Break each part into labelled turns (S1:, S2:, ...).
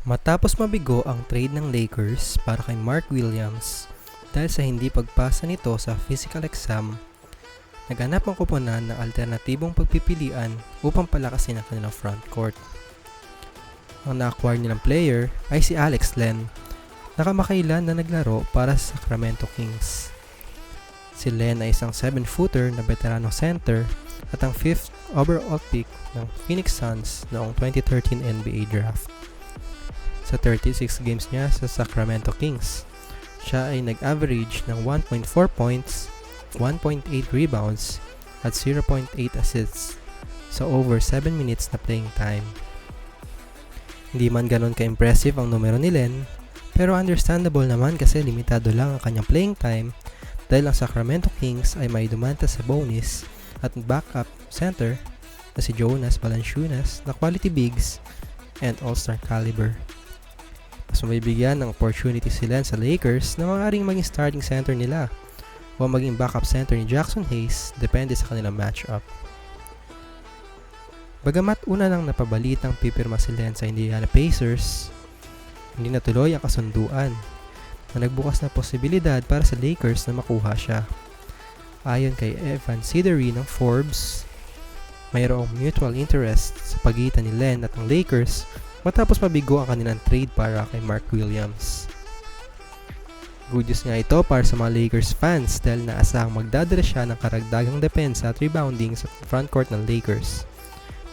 S1: Matapos mabigo ang trade ng Lakers para kay Mark Williams dahil sa hindi pagpasa nito sa physical exam, naghanap ang koponan ng alternatibong pagpipilian upang palakasin ang kanilang front court. Ang na-acquire nilang player ay si Alex Len, nakamakailan na naglaro para sa Sacramento Kings. Si Len ay isang 7-footer na veterano center at ang 5th overall pick ng Phoenix Suns noong 2013 NBA Draft sa 36 games niya sa Sacramento Kings. Siya ay nag-average ng 1.4 points, 1.8 rebounds, at 0.8 assists sa over 7 minutes na playing time. Hindi man ganun ka-impressive ang numero ni Len, pero understandable naman kasi limitado lang ang kanyang playing time dahil ang Sacramento Kings ay may dumanta sa bonus at backup center na si Jonas Valanciunas na quality bigs and all-star caliber. Mas mabibigyan ng opportunity si Len sa Lakers na maaaring maging starting center nila o maging backup center ni Jackson Hayes depende sa kanilang matchup. Bagamat una nang napabalitang pipirma si Len sa Indiana Pacers, hindi natuloy ang kasunduan na nagbukas na posibilidad para sa Lakers na makuha siya. Ayon kay Evan Sidery ng Forbes, mayroong mutual interest sa pagitan ni Len at ang Lakers matapos mabigo ang kanilang trade para kay Mark Williams. Good news nga ito para sa mga Lakers fans dahil naasahang magdadala siya ng karagdagang depensa at rebounding sa frontcourt ng Lakers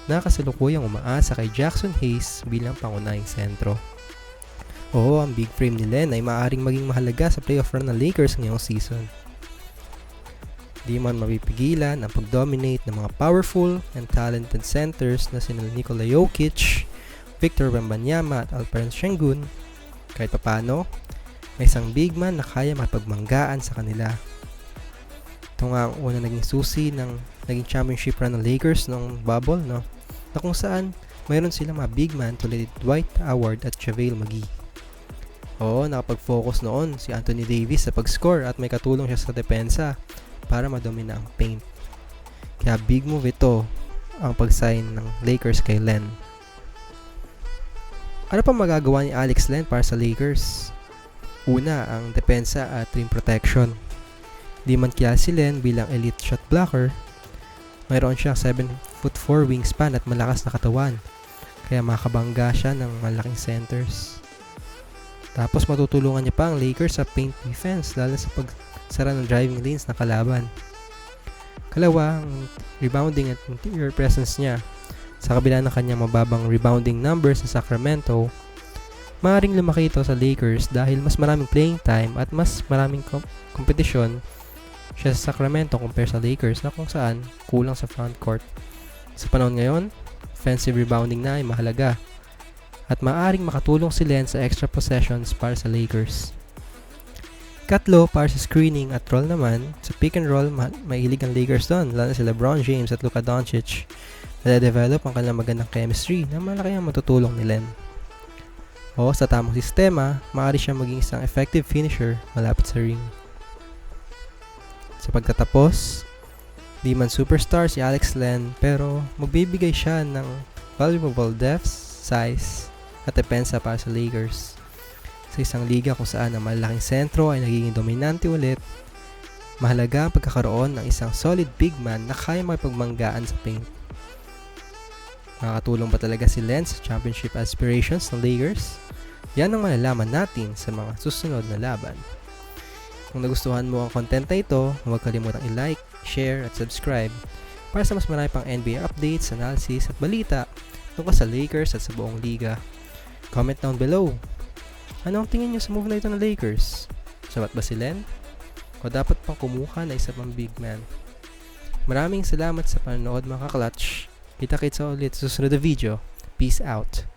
S1: na kasalukuyang umaasa kay Jackson Hayes bilang pangunahing sentro. Oo, ang big frame ni Len ay maaaring maging mahalaga sa playoff run ng Lakers ngayong season. Di man mapipigilan ang pag-dominate ng mga powerful and talented centers na sina Nikola Jokic, Victor Wembanyama at Alperen Sengun, kahit papano, may isang big man na kaya mapagmanggaan sa kanila. Ito nga ang una naging susi ng naging championship run ng Lakers noong bubble, no? Na kung saan mayroon silang mga big man tulad ni Dwight Howard at JaVale McGee. Oo, nakapag-focus noon si Anthony Davis sa pag-score at may katulong siya sa depensa para madomina ang paint. Kaya big move ito ang pag-sign ng Lakers kay Len. Ano pa magagawa ni Alex Len para sa Lakers? Una, ang depensa at rim protection. Di man kilala si Len bilang elite shot blocker, mayroon siyang 7 foot 4 wingspan at malakas na katawan. Kaya makabangga siya ng malaking centers. Tapos matutulungan niya pa ang Lakers sa paint defense lalo sa pagsara ng driving lanes ng kalaban. Kalawa, ang rebounding at interior presence niya. Sa kabila ng kanyang mababang rebounding numbers sa Sacramento, maaaring lumaki ito sa Lakers dahil mas maraming playing time at mas maraming kom- kompetisyon siya sa Sacramento compare sa Lakers na kung saan kulang sa front court. Sa panahon ngayon, offensive rebounding na ay mahalaga at maaring makatulong si Len sa extra possessions para sa Lakers. Katlo, para sa screening at roll naman, sa pick and roll, ma- mahilig ang Lakers doon, lalo si LeBron James at Luka Doncic. Nade-develop ang kanilang magandang chemistry na malaki ang matutulong ni Len. O sa tamang sistema, maaari siya maging isang effective finisher malapit sa ring. Sa pagtatapos, di man superstar si Alex Len pero magbibigay siya ng valuable depth, size, at depensa para sa Lakers. Sa isang liga kung saan ang malaking sentro ay nagiging dominante ulit, mahalaga ang pagkakaroon ng isang solid big man na kaya makipagmanggaan sa paint. Makakatulong ba talaga si Len sa championship aspirations ng Lakers? Yan ang malalaman natin sa mga susunod na laban. Kung nagustuhan mo ang content na ito, huwag kalimutang i-like, share, at subscribe para sa mas marami pang NBA updates, analysis, at balita tungkol sa Lakers at sa buong liga. Comment down below. Ano ang tingin nyo sa move na ito ng Lakers? Sabat ba si Len? O dapat pang kumuha na isa pang big man? Maraming salamat sa panonood mga ka-clutch. Kita-kits ulit sa susunod na video. Peace out.